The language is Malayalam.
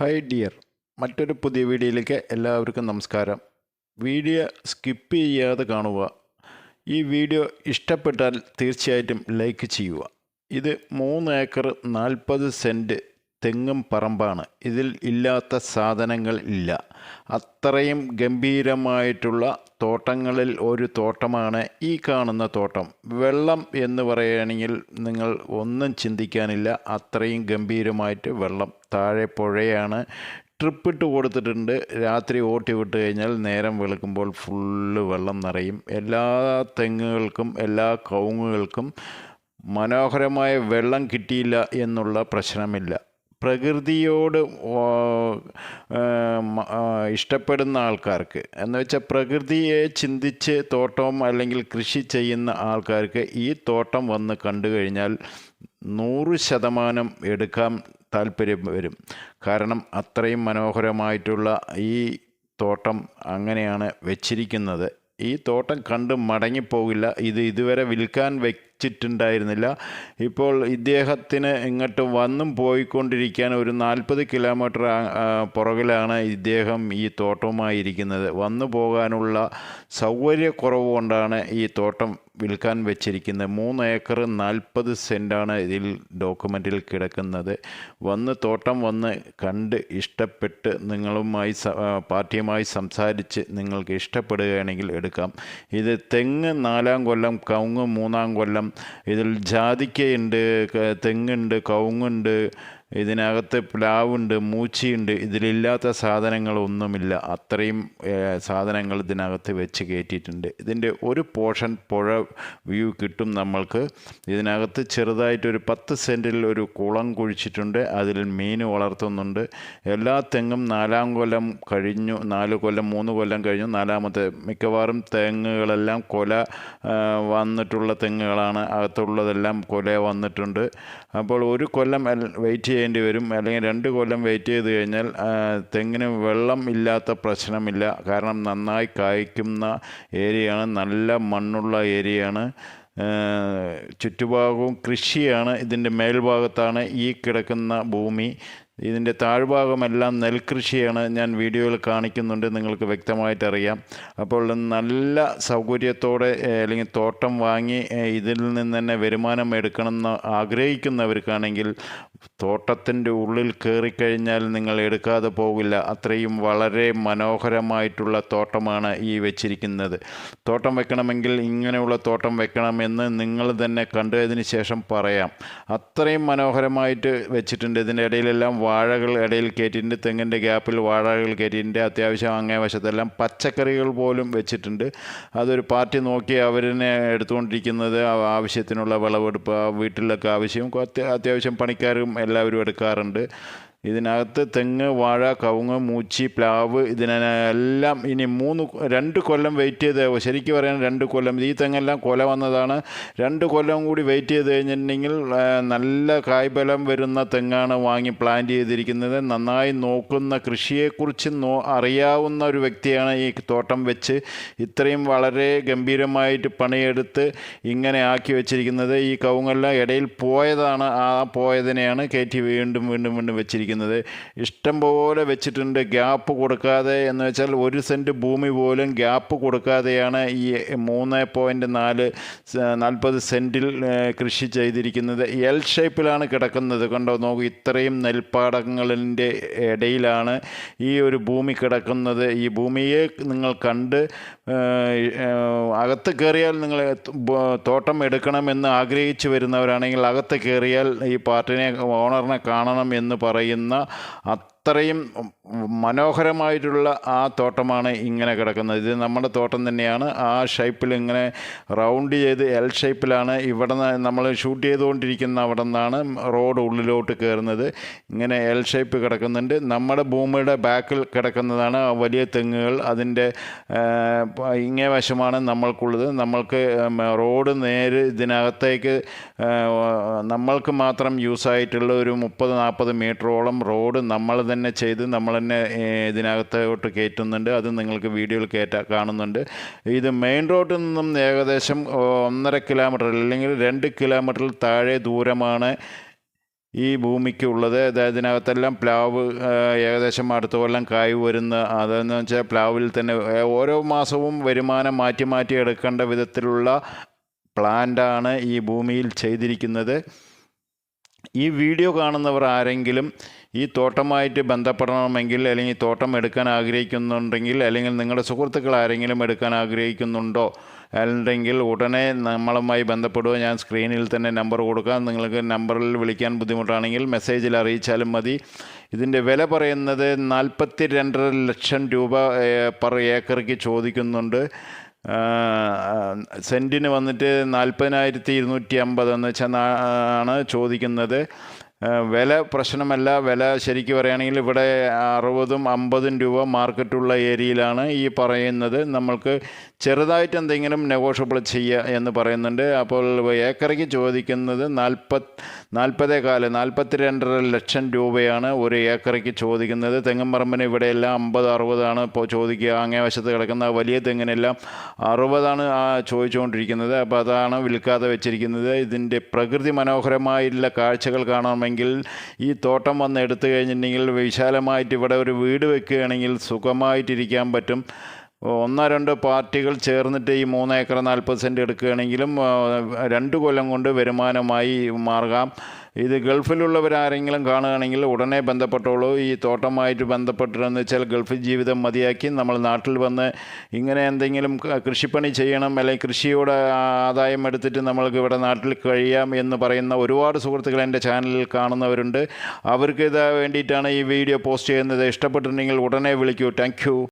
ഹായ് ഡിയർ മറ്റൊരു പുതിയ വീഡിയോയിലേക്ക് എല്ലാവർക്കും നമസ്കാരം. വീഡിയോ സ്കിപ്പ് ചെയ്യാതെ കാണുക. ഈ വീഡിയോ ഇഷ്ടപ്പെട്ടാൽ തീർച്ചയായിട്ടും ലൈക്ക് ചെയ്യുക. ഇത് മൂന്ന് ഏക്കർ നാൽപ്പത് സെന്റ് തെങ്ങും പറമ്പാണ്. ഇതിൽ ഇല്ലാത്ത സാധനങ്ങൾ ഇല്ല. അത്രയും ഗംഭീരമായിട്ടുള്ള തോട്ടങ്ങളിൽ ഒരു തോട്ടമാണ് ഈ കാണുന്ന തോട്ടം. വെള്ളം എന്ന് പറയുകയാണെങ്കിൽ നിങ്ങൾ ഒന്നും ചിന്തിക്കാനില്ല. അത്രയും ഗംഭീരമായിട്ട് വെള്ളം താഴെ പുഴയാണ്. ട്രിപ്പ് ഇട്ട് കൊടുത്തിട്ടുണ്ട്. രാത്രി ഓട്ടി വിട്ട് കഴിഞ്ഞാൽ നേരം വെളുക്കുമ്പോൾ ഫുള്ള് വെള്ളം നിറയും. എല്ലാ തെങ്ങുകൾക്കും എല്ലാ കവുങ്ങുകൾക്കും മനോഹരമായ വെള്ളം കിട്ടിയില്ല എന്നുള്ള പ്രശ്നമില്ല. പ്രകൃതിയോട് ഇഷ്ടപ്പെടുന്ന ആൾക്കാർക്ക്. എന്ന് വെച്ചാൽ പ്രകൃതിയെ ചിന്തിച്ച് തോട്ടം അല്ലെങ്കിൽ കൃഷി ചെയ്യുന്ന ആൾക്കാർക്ക് ഈ തോട്ടം വന്ന് കണ്ടു കഴിഞ്ഞാൽ നൂറ് ശതമാനം എടുക്കാൻ താല്പര്യം വരും. കാരണം അത്രയും മനോഹരമായിട്ടുള്ള ഈ തോട്ടം അങ്ങനെയാണ് വെച്ചിരിക്കുന്നത്. ഈ തോട്ടം കണ്ട് മടങ്ങിപ്പോകില്ല. ഇത് ഇതുവരെ വിൽക്കാൻ വെച്ചിട്ടുണ്ടായിരുന്നില്ല. ഇപ്പോൾ ഇദ്ദേഹത്തിന് ഇങ്ങോട്ട് വന്നും പോയിക്കൊണ്ടിരിക്കാൻ ഒരു നാൽപ്പത് കിലോമീറ്റർ പുറകിലാണ് ഇദ്ദേഹം ഈ തോട്ടവുമായി ഇരിക്കുന്നത് വന്നു പോകാനുള്ള സൗകര്യക്കുറവ് കൊണ്ടാണ് ഈ തോട്ടം വിൽക്കാൻ വെച്ചിരിക്കുന്നത്. മൂന്ന് ഏക്കർ നാൽപ്പത് സെന്റാണ് ഇതിൽ ഡോക്യുമെന്റിൽ കിടക്കുന്നത്. വന്ന് തോട്ടം വന്ന് കണ്ട് ഇഷ്ടപ്പെട്ട് നിങ്ങളുമായി പാർട്ടിയുമായി സംസാരിച്ച് നിങ്ങൾക്ക് ഇഷ്ടപ്പെടുകയാണെങ്കിൽ എടുക്കാം. ഇത് തെങ്ങ് നാലാം കൊല്ലം കവുങ്ങ് മൂന്നാം കൊല്ലം ഇതിൽ ജാതിക്കയുണ്ട് തെങ്ങുണ്ട് കവുങ്ങുണ്ട് ഇതിനകത്ത് പ്ലാവുണ്ട് മൂച്ചിയുണ്ട്. ഇതിലില്ലാത്ത സാധനങ്ങളൊന്നുമില്ല. അത്രയും സാധനങ്ങൾ ഇതിനകത്ത് വെച്ച് കയറ്റിയിട്ടുണ്ട്. ഇതിന്റെ ഒരു പോർഷൻ പുഴ വ്യൂ കിട്ടും നമ്മൾക്ക്. ഇതിനകത്ത് ചെറുതായിട്ടൊരു പത്ത് സെന്റിൽ ഒരു കുളം കുഴിച്ചിട്ടുണ്ട്. അതിൽ മീൻ വളർത്തുന്നുണ്ട്. എല്ലാ തെങ്ങും നാലാം കൊല്ലം കഴിഞ്ഞു നാല് കൊല്ലം മൂന്ന് കൊല്ലം കഴിഞ്ഞു. നാലാമത്തെ മിക്കവാറും തെങ്ങുകളെല്ലാം കൊല വന്നിട്ടുള്ള തെങ്ങുകളാണ്. അകത്തുള്ളതെല്ലാം കൊല വന്നിട്ടുണ്ട്. അപ്പോൾ ഒരു കൊല്ലം വെയിറ്റ് ചെയ്യേണ്ടി വരും. അല്ലെങ്കിൽ രണ്ട് കൊല്ലം വെയിറ്റ് ചെയ്ത് കഴിഞ്ഞാൽ തെങ്ങിന് വെള്ളം ഇല്ലാത്ത പ്രശ്നമില്ല. കാരണം നന്നായി കായ്ക്കുന്ന ഏരിയയാണ് നല്ല മണ്ണുള്ള ഏരിയയാണ്. ചുറ്റുഭാഗവും കൃഷിയാണ് ഇതിന്റെ മേൽഭാഗത്താണ് ഈ കിടക്കുന്ന ഭൂമി. ഇതിന്റെ താഴ്ഭാഗമെല്ലാം നെൽകൃഷിയാണ് ഞാൻ വീഡിയോയിൽ കാണിക്കുന്നുണ്ട് നിങ്ങൾക്ക് വ്യക്തമായിട്ട് അറിയാം അപ്പോൾ നല്ല സൗകര്യത്തോടെ അല്ലെങ്കിൽ തോട്ടം വാങ്ങി ഇതിൽ നിന്ന് തന്നെ വരുമാനം എടുക്കണമെന്ന് ആഗ്രഹിക്കുന്നവർക്കാണെങ്കിൽ തോട്ടത്തിന്റെ ഉള്ളിൽ കയറിക്കഴിഞ്ഞാൽ നിങ്ങൾ എടുക്കാതെ പോകില്ല. അത്രയും വളരെ മനോഹരമായിട്ടുള്ള തോട്ടമാണ് ഈ വെച്ചിരിക്കുന്നത്. തോട്ടം വെക്കണമെങ്കിൽ ഇങ്ങനെയുള്ള തോട്ടം വെക്കണമെന്ന് നിങ്ങൾ തന്നെ കണ്ടതിന് ശേഷം പറയാം. അത്രയും മനോഹരമായിട്ട് വെച്ചിട്ടുണ്ട്. ഇതിന്റെ ഇടയിലെല്ലാം വാഴകൾ ഇടയിൽ കയറ്റിയിട്ടുണ്ട്. തെങ്ങിന്റെ ഗ്യാപ്പിൽ വാഴകൾ കയറ്റിയിട്ടുണ്ട്. അത്യാവശ്യം അങ്ങേ വശത്തെല്ലാം പച്ചക്കറികൾ പോലും വെച്ചിട്ടുണ്ട്. അതൊരു പാർട്ടി നോക്കി അവരിനെ എടുത്തുകൊണ്ടിരിക്കുന്നത് ആവശ്യത്തിനുള്ള വിളവെടുപ്പ് വീട്ടിലൊക്കെ ആവശ്യം. അത്യാവശ്യം പണിക്കാരും എല്ലാവരും എടുക്കാറുണ്ട്. ഇതിനകത്ത് തെങ്ങ് വാഴ കവുങ്ങ് മൂച്ചി പ്ലാവ് ഇതിനെല്ലാം ഇനി മൂന്ന് രണ്ട് കൊല്ലം വെയിറ്റ് ചെയ്ത് ശരിക്കും പറയാൻ രണ്ട് കൊല്ലം. ഈ തെങ്ങെല്ലാം കൊല വന്നതാണ്. രണ്ട് കൊല്ലം കൂടി വെയിറ്റ് ചെയ്ത് കഴിഞ്ഞിട്ടുണ്ടെങ്കിൽ നല്ല കായ്ഫലം വരുന്ന തെങ്ങാണ് വാങ്ങി പ്ലാന്റ് ചെയ്തിരിക്കുന്നത്. നന്നായി നോക്കുന്ന കൃഷിയെക്കുറിച്ച് നോ അറിയാവുന്ന ഒരു വ്യക്തിയാണ് ഈ തോട്ടം വെച്ച് ഇത്രയും വളരെ ഗംഭീരമായിട്ട് പണിയെടുത്ത് ഇങ്ങനെ ആക്കി വെച്ചിരിക്കുന്നത്. ഈ കവുങ്ങെല്ലാം ഇടയിൽ പോയതാണ്. ആ പോയതിനെയാണ് കയറ്റി വീണ്ടും വീണ്ടും വീണ്ടും വെച്ചിരിക്കുന്നത്. ഇഷ്ടം പോലെ വെച്ചിട്ടുണ്ട് ഗ്യാപ്പ് കൊടുക്കാതെ എന്ന് വെച്ചാൽ ഒരു സെന്റ് ഭൂമി പോലും ഗ്യാപ്പ് കൊടുക്കാതെയാണ് ഈ മൂന്ന് പോയിന്റ് നാല് നാൽപ്പത് സെന്റിൽ കൃഷി ചെയ്തിരിക്കുന്നത്. എൽ ഷേപ്പിലാണ് കിടക്കുന്നത്. കണ്ടോ നോക്കൂ ഇത്രയും നെൽപ്പാടങ്ങളിന്റെ ഇടയിലാണ് ഈ ഒരു ഭൂമി കിടക്കുന്നത്. ഈ ഭൂമിയെ നിങ്ങൾ കണ്ട് അകത്ത് കയറിയാൽ നിങ്ങൾ തോട്ടം എടുക്കണമെന്ന് ആഗ്രഹിച്ചു വരുന്നവരാണെങ്കിൽ അകത്ത് കയറിയാൽ ഈ പാർട്ടിനെ ഓണറിനെ കാണണം എന്ന് പറയുന്ന на അത്രയും മനോഹരമായിട്ടുള്ള ആ തോട്ടമാണ് ഇങ്ങനെ കിടക്കുന്നത്. ഇത് നമ്മുടെ തോട്ടം തന്നെയാണ്. ആ ഷേപ്പിൽ ഇങ്ങനെ റൗണ്ട് ചെയ്ത് എൽ ഷേപ്പിലാണ് ഇവിടെ നമ്മൾ ഷൂട്ട് ചെയ്തുകൊണ്ടിരിക്കുന്ന അവിടെ നിന്നാണ് റോഡ് ഉള്ളിലോട്ട് കയറുന്നത്. ഇങ്ങനെ എൽ ഷേപ്പ് കിടക്കുന്നുണ്ട്. നമ്മുടെ ഭൂമിയുടെ ബാക്കിൽ കിടക്കുന്നതാണ് വലിയ തെങ്ങുകൾ. അതിന്റെ ഇങ്ങേ വശമാണ് നമ്മൾക്കുള്ളത്. നമ്മൾക്ക് റോഡ് നേര് ഇതിനകത്തേക്ക് നമ്മൾക്ക് മാത്രം യൂസ് ആയിട്ടുള്ള ഒരു മുപ്പത് നാൽപ്പത് മീറ്ററോളം റോഡ് നമ്മൾ തന്നെ ചെയ്ത് നമ്മൾ തന്നെ ഇതിനകത്തോട്ട് കയറ്റുന്നുണ്ട്. അത് നിങ്ങൾക്ക് വീഡിയോയിൽ കയറ്റ കാണുന്നുണ്ട്. ഇത് മെയിൻ റോഡിൽ നിന്നും ഏകദേശം ഒന്നര കിലോമീറ്റർ അല്ലെങ്കിൽ രണ്ട് കിലോമീറ്ററിൽ താഴെ ദൂരമാണ് ഈ ഭൂമിക്ക് ഉള്ളത്. അതായത് ഇതിനകത്തെല്ലാം പ്ലാവ് ഏകദേശം അടുത്ത കൊല്ലം കായ് വരുന്ന അതെന്ന് വെച്ചാൽ പ്ലാവിൽ തന്നെ ഓരോ മാസവും വരുമാനം മാറ്റി മാറ്റി എടുക്കേണ്ട വിധത്തിലുള്ള പ്ലാന്റാണ് ഈ ഭൂമിയിൽ ചെയ്തിരിക്കുന്നത്. ഈ വീഡിയോ കാണുന്നവർ ആരെങ്കിലും ഈ തോട്ടമായിട്ട് ബന്ധപ്പെടണമെങ്കിൽ അല്ലെങ്കിൽ തോട്ടം എടുക്കാൻ ആഗ്രഹിക്കുന്നുണ്ടെങ്കിൽ അല്ലെങ്കിൽ നിങ്ങളുടെ സുഹൃത്തുക്കൾ ആരെങ്കിലും എടുക്കാൻ ആഗ്രഹിക്കുന്നുണ്ടോ? അല്ലെങ്കിൽ ഉടനെ നമ്മളുമായി ബന്ധപ്പെടുക. ഞാൻ സ്ക്രീനിൽ തന്നെ നമ്പർ കൊടുക്കാം. നിങ്ങൾക്ക് നമ്പറിൽ വിളിക്കാൻ ബുദ്ധിമുട്ടാണെങ്കിൽ മെസ്സേജിൽ അറിയിച്ചാലും മതി. ഇതിന്റെ വില പറയുന്നത് നാൽപ്പത്തി രണ്ടര ലക്ഷം രൂപ പെർ ഏക്കർക്ക് ചോദിക്കുന്നുണ്ട്. സെന്റിന് വന്നിട്ട് നാൽപ്പതിനായിരത്തി ഇരുന്നൂറ്റി അമ്പത് എന്ന് വെച്ചാൽ ആണ് ചോദിക്കുന്നത്. വില പ്രശ്നമല്ല. വില ശരിക്കും പറയുകയാണെങ്കിൽ ഇവിടെ അറുപതും അമ്പതും രൂപ മാർക്കറ്റുള്ള ഏരിയയിലാണ് ഈ പറയുന്നത്. നമ്മൾക്ക് ചെറുതായിട്ട് എന്തെങ്കിലും നെഗോഷ്യബിൾ ചെയ്യുക എന്ന് പറയുന്നുണ്ട്. അപ്പോൾ ഏക്കറയ്ക്ക് ചോദിക്കുന്നത് നാൽപ്പത് നാൽപ്പതേ കാൽ നാൽപ്പത്തി രണ്ടര ലക്ഷം രൂപയാണ് ഒരു ഏക്കറയ്ക്ക് ചോദിക്കുന്നത്. തെങ്ങുംപറമ്പിന് ഇവിടെയെല്ലാം അമ്പത് അറുപതാണ് ഇപ്പോൾ ചോദിക്കുക. അങ്ങേ വശത്ത് കിടക്കുന്ന വലിയ തെങ്ങിനെല്ലാം അറുപതാണ് ചോദിച്ചുകൊണ്ടിരിക്കുന്നത്. അപ്പോൾ അതാണ് വിൽക്കാതെ വെച്ചിരിക്കുന്നത്. ഇതിന്റെ പ്രകൃതി മനോഹരമായിട്ടുള്ള കാഴ്ചകൾ കാണണമെങ്കിൽ ഈ തോട്ടം വന്ന് എടുത്തു കഴിഞ്ഞിട്ടുണ്ടെങ്കിൽ വിശാലമായിട്ട് ഇവിടെ ഒരു വീട് വെക്കുകയാണെങ്കിൽ സുഖമായിട്ടിരിക്കാൻ പറ്റും. ഒന്നോ രണ്ടോ പാർട്ടികൾ ചേർന്നിട്ട് ഈ മൂന്ന് ഏക്കർ നാൽപ്പത് സെന്റ് എടുക്കുകയാണെങ്കിലും രണ്ട് കൊല്ലം കൊണ്ട് വരുമാനമായി മാറാം ഇത് ഗൾഫിലുള്ളവരാരെങ്കിലും കാണുകയാണെങ്കിൽ ഉടനെ ബന്ധപ്പെട്ടോളൂ. ഈ തോട്ടമായിട്ട് ബന്ധപ്പെട്ടിട്ടെന്ന് വെച്ചാൽ ഗൾഫ് ജീവിതം മതിയാക്കി നമ്മൾ നാട്ടിൽ വന്ന് ഇങ്ങനെ എന്തെങ്കിലും കൃഷിപ്പണി ചെയ്യണം അല്ലെങ്കിൽ കൃഷിയുടെ ആദായം എടുത്തിട്ട് നമ്മൾക്ക് ഇവിടെ നാട്ടിൽ കഴിയാം എന്ന് പറയുന്ന ഒരുപാട് സുഹൃത്തുക്കൾ എന്റെ ചാനലിൽ കാണുന്നവരുണ്ട്. അവർക്ക് ഇത് വേണ്ടിയിട്ടാണ് ഈ വീഡിയോ പോസ്റ്റ് ചെയ്യുന്നത്. ഇഷ്ടപ്പെട്ടിട്ടുണ്ടെങ്കിൽ ഉടനെ വിളിക്കൂ. താങ്ക്